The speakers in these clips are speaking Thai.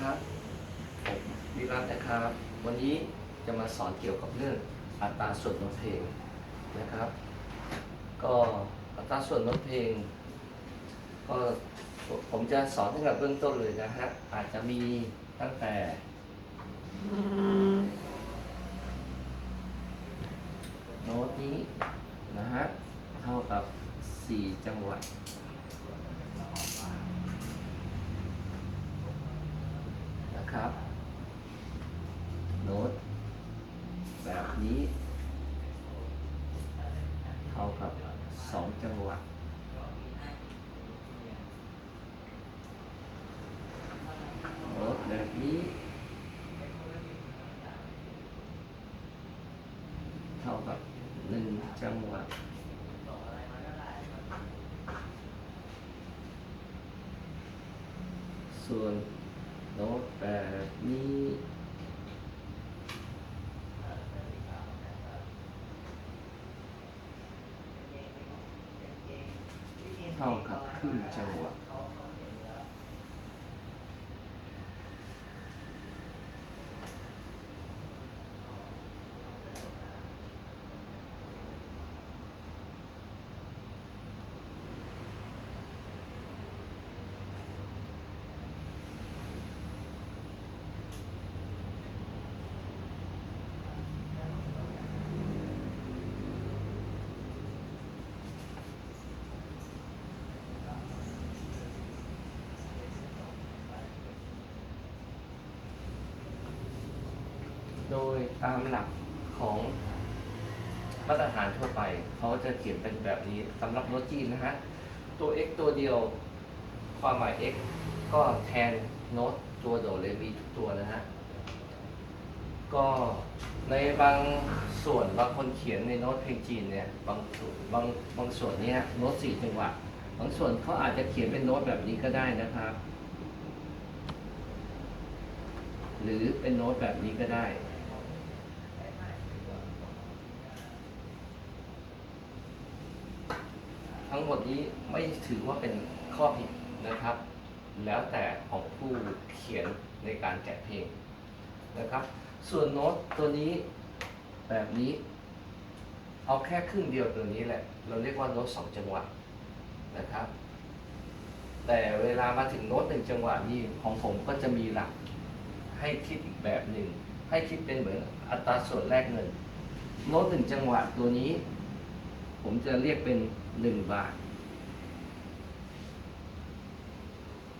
ครับผมวิรัตนะครับ วันนี้จะมาสอนเกี่ยวกับเรื่องอัตราส่วนโน้ตเพลงนะครับ ก็อัตราส่วนโน้ตเพลง ก็ผมจะสอนตั้งแต่เบื้องต้นเลยนะฮะอาจจะมีตั้งแต่โน้ตนี้นะฮะเท่ากับ 4 จังหวัด นะครับโน้ตแบบนี้เท่ากับ2จังหวัดโน้ตแบบนี้ เท่ากับหนึ่งจังหวัดส่วน โน้ตแบบนี้เท่ากับครึ่งจังหวะ โด ยตามหลักของมาตรฐานทั่วไป เขาจะเขียนเป็นแบบนี้สำหรับโน้ตจีนนะฮะ ตัว x ตัวเดียว ความหมาย x ก็แทนโน้ตตัวโดเรมีทุกตัวนะฮะ ก็ในบางส่วนบางคนเขียนในโน้ตเพลงจีนเนี่ย บางส่วนบางบางส่วนเนี่ยโน้ตสี่จังหวะบางส่วนเขาอาจจะเขียนเป็นโน้ตแบบนี้ก็ได้นะครับ หรือเป็นโน้ตแบบนี้ก็ได้ ทั้ง หมดนี้ไม่ถือว่าเป็นข้อผิดนะครับ แล้วแต่ของผู้เขียนในการแจกเพลงนะครับ ส่วนโน้ตตัวนี้แบบนี้ เอาแค่ครึ่งเดียวตัวนี้แหละ เราเรียกว่าโน้ตสองจังหวะนะครับ แต่เวลามาถึงโน้ตหนึ่งจังหวะนี้ของผมก็จะมีหลักให้คิดอีกแบบหนึ่งให้คิดเป็นเหมือนอัตราส่วนแรกเงิน โน้ตหนึ่งจังหวะตัวนี้ ผมจะเรียกเป็น หนึ่งบาท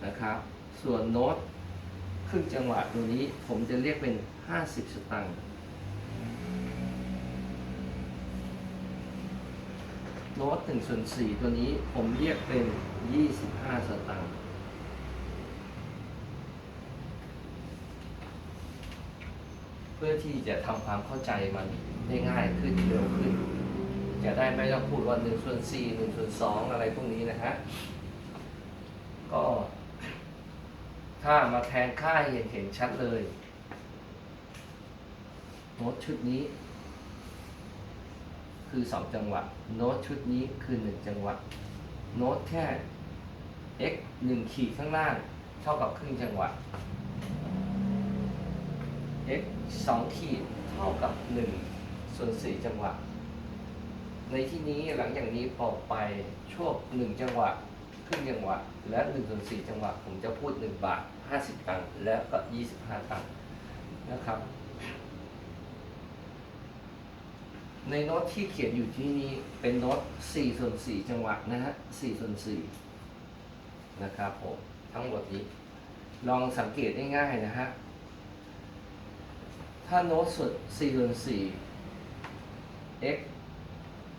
นะครับ ส่วนโน้ตครึ่งจังหวะตัวนี้ผมจะเรียกเป็น 50 สตางค์โน้ต1ส่วน4ตัวนี้ผมเรียกเป็น 25 สตางค์เพื่อที่จะทำความเข้าใจมันได้ง่ายขึ้นเร็วขึ้น จะได้ไม่ต้องพูดว่าหนึ่งส่วนสี่หนึ่งส่วนสองอะไรพวกนี้นะฮะ ก็ ถ้ามาแทนค่าเห็นเห็นชัดเลยโน้ตชุดนี้ คือสองจังหวะ โน้ตชุดนี้คือหนึ่งจังหวะ โน้ตแค่ x หนึ่งขีดข้างล่าง เท่ากับครึ่งจังหวะ x สองขีดเท่ากับหนึ่งส่วนสี่จังหวะ ในที่นี้หลังจากนี้ออกไปช่วงหนึ่งจังหวะครึ่งจังหวะ และหนึ่งส่วนสี่จังหวะ ผมจะพูดหนึ่งบาทห้าสิบตังค์แล้วก็ยี่สิบห้าตังค์นะครับ ในโน้ตที่เขียนอยู่ที่นี้เป็นโน้ตสี่ส่วนสี่จังหวะนะฮะสี่ส่วนสี่นะครับผมทั้งหมดนี้ ลองสังเกตง่ายๆนะฮะถ้าโน้ตสุด4ส่วน4 x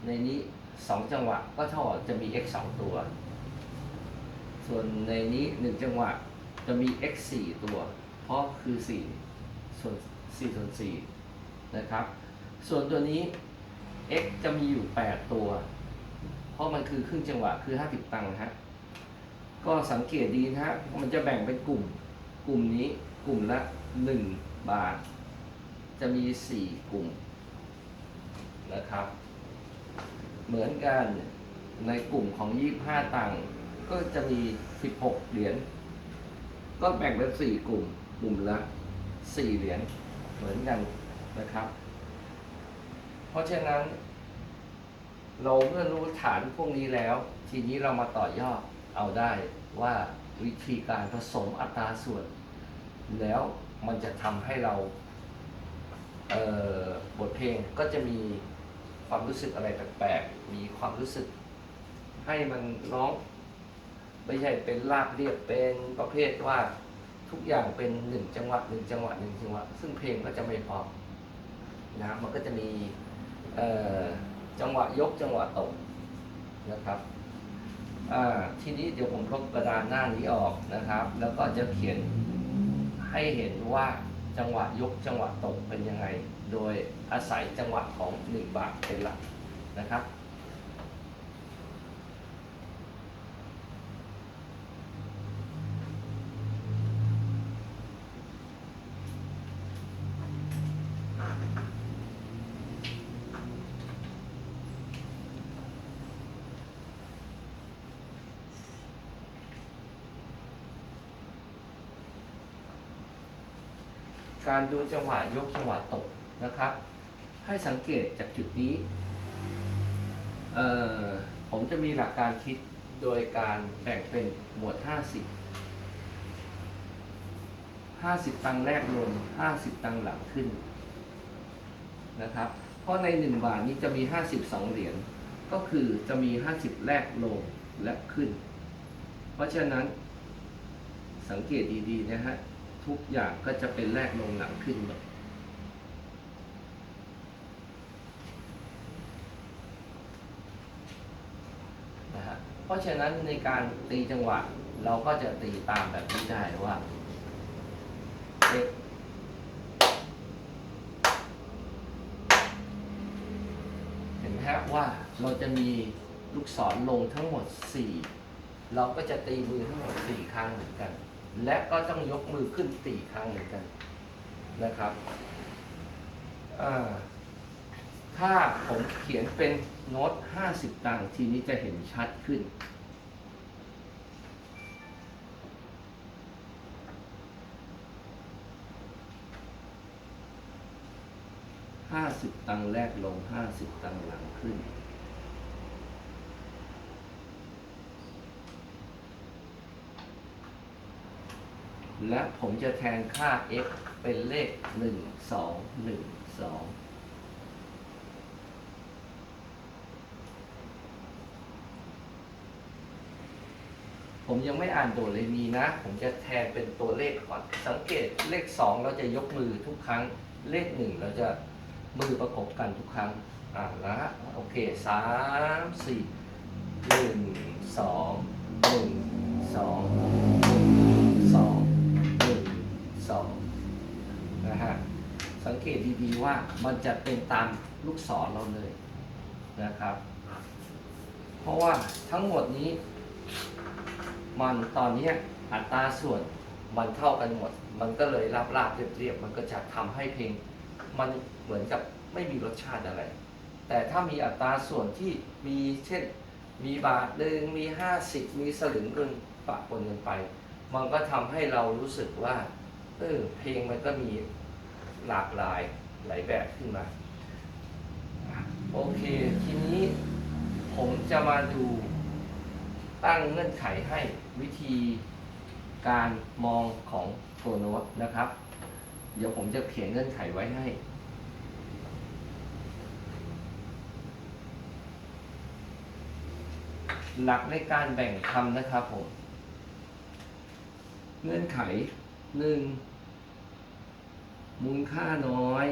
ในนี้2จังหวะก็เท่าจะมี x 2 ตัว ส่วนในนี้1จังหวะจะมี x 4 ตัว เพราะคือ 4 ส่วน4ส่วน4นะครับ ส่วนตัวนี้ x จะมีอยู่ 8 ตัว เพราะมันคือครึ่งจังหวะคือ 50 ตังค์ฮะก็สังเกตดีนะฮะมันจะแบ่งเป็นกลุ่ม กลุ่มนี้กลุ่มละ 1 บาท จะมี 4 กลุ่มนะครับ เหมือนกันในกลุ่มของ 25 ตังค์ก็จะมี 16 เหรียญก็แบ่งเป็น 4 กลุ่มมุมละสี่เหรียญเหมือนกันนะครับ เพราะฉะนั้น เราเมื่อรู้ฐานพวกนี้แล้ว ทีนี้เรามาต่อยอดเอาได้ว่าวิธีการผสมอัตราส่วน แล้วมันจะทำให้เราเบทเพลงก็จะมี ความรู้สึกอะไรแปลกๆ มีความรู้สึก ให้มันร้อง ไม่ใช่เป็นลาบเรียบเป็นประเภทว่าทุกอย่างเป็นหนึ่งจังหวะหนึ่งจังหวะหนึ่งจังหวะ ซึ่งเพลงก็จะไม่พอนะมันก็จะมีจังหวะยกจังหวะตกนะครับทีนี้เดี๋ยวผมลบกระดานหน้านี้ออกนะครับ แล้วก็จะเขียนให้เห็นว่าจังหวะยกจังหวะตกเป็นยังไง โดยอาศัยจังหวะของหนึ่งบาทเป็นหลักนะครับการดูจังหวะยกจังหวะตก นะครับ ให้สังเกตจากจุดนี้ผมจะมีหลักการคิดโดยการแบ่งเป็นหมวด 50 50 ตังค์แรกลง 50 ตังค์หลังขึ้นนะครับ เพราะใน 1 บาทนี้จะมี 52 เหรียญ ก็คือจะมี 50 แรกลงและขึ้น เพราะฉะนั้นสังเกตดีๆนะฮะ ทุกอย่างก็จะเป็นแรกลงหลังขึ้นหมดนะฮะเพ ราะฉะนั้นในการตีจังหวะ เราก็จะตีตามแบบนี้ได้ว่าเอ็กเห็นไหมฮะว่าเราจะมีลูกศรลงทั้งหมด 4 เราก็จะตีมือทั้งหมด 4 ครั้งเหมือนกัน และก็ต้องยกมือขึ้นสี่ครั้งเหมือนกันนะครับอ่า ถ้าผมเขียนเป็นโน้ต50ตังทีนี้จะเห็นชัดขึ้น ห้าสิบตังแรกลงห้าสิบตังหลังขึ้น และผมจะแทนค่า x เป็นเลข1 2 1 2 ผมยังไม่อ่านโดเรมีนะ ผมจะแทนเป็นตัวเลขก่อน สังเกตเลข 2 เราจะยกมือทุกครั้ง เลข 1 เราจะมือประกบกันทุกครั้ง อ่าละโอเคสามสี่หนึ่งสองหนึ่งสองสองหนึ่งสองนะฮะ สังเกตดี ๆ ว่ามันจะเป็นตามลูกศรเราเลยนะครับ เพราะว่าทั้งหมดนี้ มันตอนเนี้ยอัตราส่วนมันเท่ากันหมด มันก็เลยราบราบเรียบๆมันก็จะทำให้เพลง มันเหมือนกับไม่มีรสชาติอะไร แต่ถ้ามีอัตราส่วนที่มีเช่น มีบาทหนึ่งมีห้าสิบมีสลึงหนึ่งปะปนกันไป มันก็ทำให้เรารู้สึกว่าเออเพลงมันก็มีหลากหลายหลายแบบขึ้นมาโอเค ทีนี้ผมจะมาดู ตั้งเงื่อนไขให้วิธีการมองของตัวโน้ตนะครับ เดี๋ยวผมจะเขียนเงื่อนไขไว้ให้ หลักในการแบ่งคำนะครับผม เงื่อนไขหนึ่งมูลค่าน้อย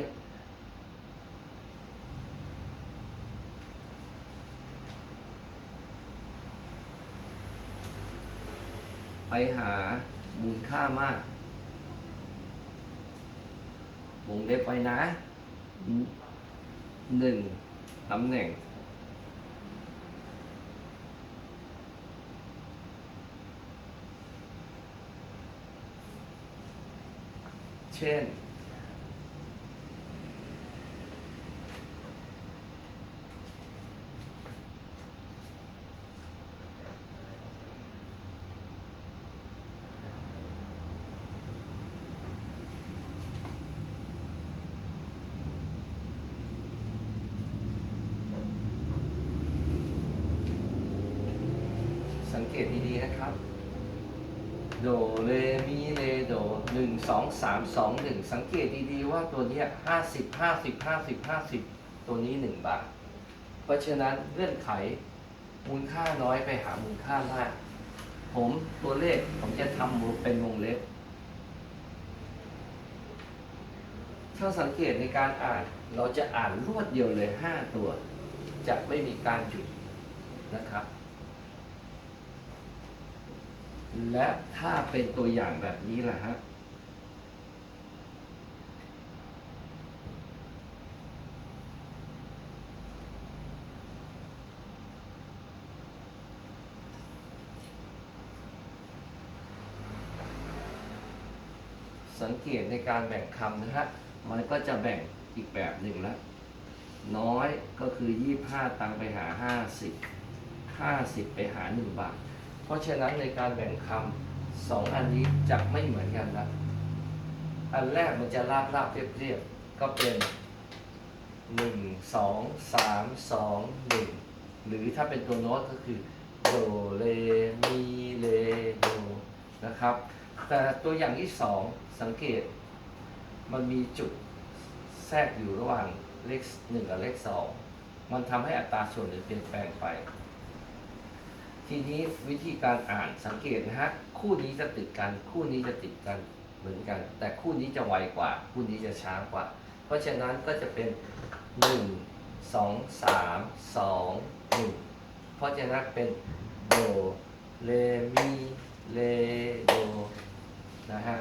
ไปหาบุญค่ามากวงเล็บไปนะหนึ่งตำแหน่งเช่น ตดีๆนะครับ โดเรมีเรโดหนึ่งสองสามสองหนึ่งสังเกตดีๆว่าตัวเนี้ห้าสิบห้าสิบห้าสิบห้าสิบตัวนี้หนึ่งบาท เพราะฉะนั้นเงื่อนไขมูลค่าน้อยไปหามูลค่ามาก ผมตัวเลขผมจะทำเป็นวงเล็บถ้าสังเกตในการอ่านเราจะอ่านรวดเดียวเลย 5 ตัว จะไม่มีการหยุดนะครับ และถ้าเป็นตัวอย่างแบบนี้ล่ะฮะสังเกตในการแบ่งคำนะฮะ มันก็จะแบ่งอีกแบบหนึ่งแล้วน้อยก็คือ 25 ตังไปหา 50 50 ไปหา 1 บาท เพราะฉะนั้นในการแบ่งคำสองอันนี้จะไม่เหมือนกันนะอันแรกมันจะราบราบเรียบๆก็เป็น1 2 3 2 1หนึ่งหรือถ้าเป็นตัวโน้ตก็คือโดเรมีเรโดนะครับ แต่ตัวอย่างที่สองสังเกต มันมีจุดแทรกอยู่ระหว่างเลขหนึ่งกับเลขสองมันทำให้อัตราส่วนหรือเปลี่ยนแปลงไป ทีนี้วิธีการอ่านสังเกตนะฮะคู่นี้จะติดกัน คู่นี้จะติดกันเหมือนกัน แต่คู่นี้จะไวกว่า คู่นี้จะช้ากว่า เพราะฉะนั้นก็จะเป็น 1 2 3 2 1 เพราะฉะนั้นเป็นโดเรมีเรโดนะฮะ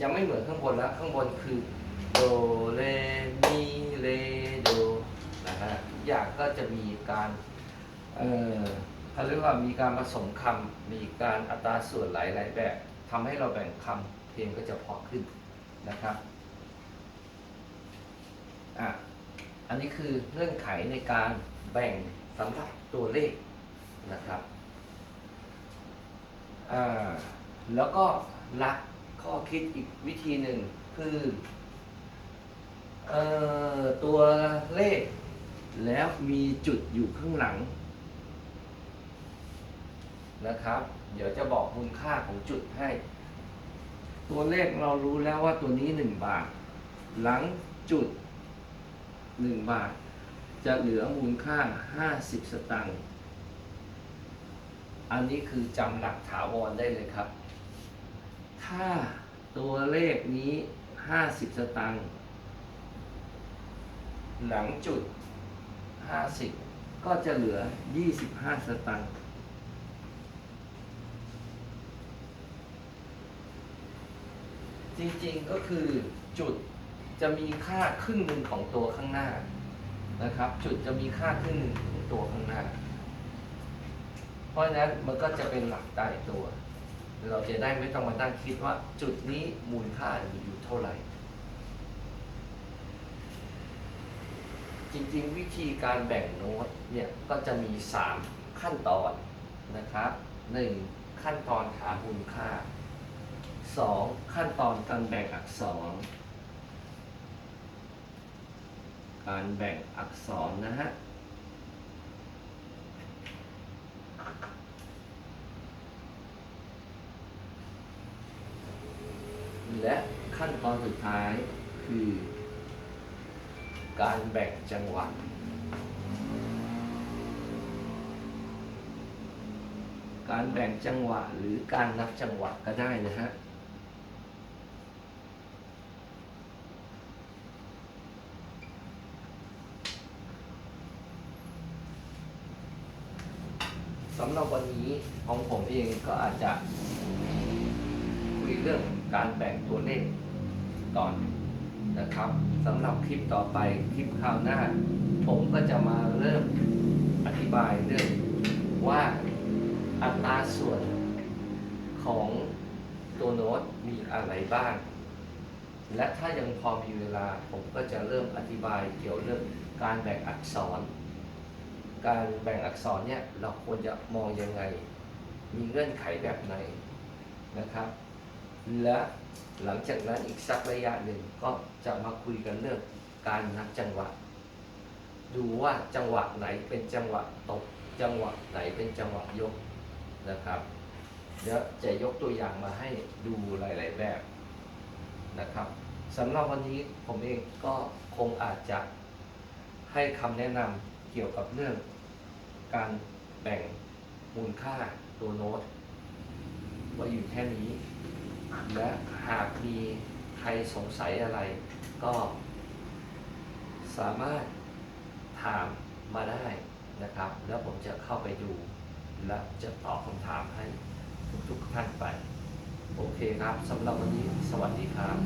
ยังไม่เหมือนข้างบนแล้วข้างบนคือโดเรมีเรโดนะฮะทุกอย่างก็จะมีการเอ่อ เขาเรียกว่ามีการผสมคำมีการอัตราส่วนหลายๆแบบทำให้เราแบ่งคำเพลงก็จะเพอขึ้นนะครับอะอันนี้คือเงื่อนไขในการแบ่งสำหรับตัวเลขนะครับอ่าแล้วก็หลักข้อคิดอีกวิธีหนึ่งคือเอ่อตัวเลขแล้วมีจุดอยู่ข้างหลัง นะครับ เดี๋ยวจะบอกมูลค่าของจุดให้ ตัวเลขเรารู้แล้วว่าตัวนี้ 1 บาท หลังจุด 1 บาท จะเหลือมูลค่า 50 สตางค์อันนี้คือจำหลักถาวรได้เลยครับ ถ้าตัวเลขนี้ 50 สตางค์หลังจุด 50 ก็จะเหลือ 25 สตางค์ จริงๆก็คือจุดจะมีค่าครึ่งหนึ่งของตัวข้างหน้านะครับ จุดจะมีค่าครึ่งหนึ่งของตัวข้างหน้า เพราะฉะนั้นมันก็จะเป็นหลักตายตัว เราจะได้ไม่ต้องมาตั้งคิดว่า จุดนี้มูลค่าอยู่เท่าไหร่ จริงๆ วิธีการแบ่งโน้ตเนี่ยก็จะมี 3 ขั้นตอนนะครับ 1. ขั้นตอนหามูลค่า 2. ขั้นตอนการแบ่งอักษร การแบ่งอักษรนะฮะและขั้นตอนสุดท้ายคือ การแบ่งจังหวะการแบ่งจังหวะหรือการนับจังหวะก็ได้นะฮะ สำหรับวันนี้ของผมเองก็อาจจะคุยเรื่องการแบ่งตัวเลขก่อนนะครับสำหรับคลิปต่อไปคลิปคราวหน้า ผมก็จะมาเริ่มอธิบายเรื่องว่าอัตราส่วนของตัวโน้ตมีอะไรบ้าง และถ้ายังพอมีเวลาผมก็จะเริ่มอธิบายเกี่ยวเรื่องการแบ่งอักษร การแบ่งอักษรเนี่ยเราควรจะมองยังไง มีเงื่อนไขแบบไหนนะครับ และหลังจากนั้นอีกสักระยะหนึ่งก็จะมาคุยกันเรื่องการนับจังหวะ ดูว่าจังหวะไหนเป็นจังหวะตก จังหวะไหนเป็นจังหวะยกนะครับเดี๋ยวจะยกตัวอย่างมาให้ดูหลาย ๆ แบบนะครับสำหรับวันนี้ผมเองก็คงอาจจะให้คำแนะนำเกี่ยวกับเรื่อง การแบ่งมูลค่าตัวโน้ตไว่าอยู่แค่นี้ และหากมีใครสงสัยอะไรก็ สามารถถามมาได้นะครับ แล้วผมจะเข้าไปดู และจะตอบคำถามให้ทุกๆท่านไป โอเคครับสำหรับวันนี้สวัสดีครับ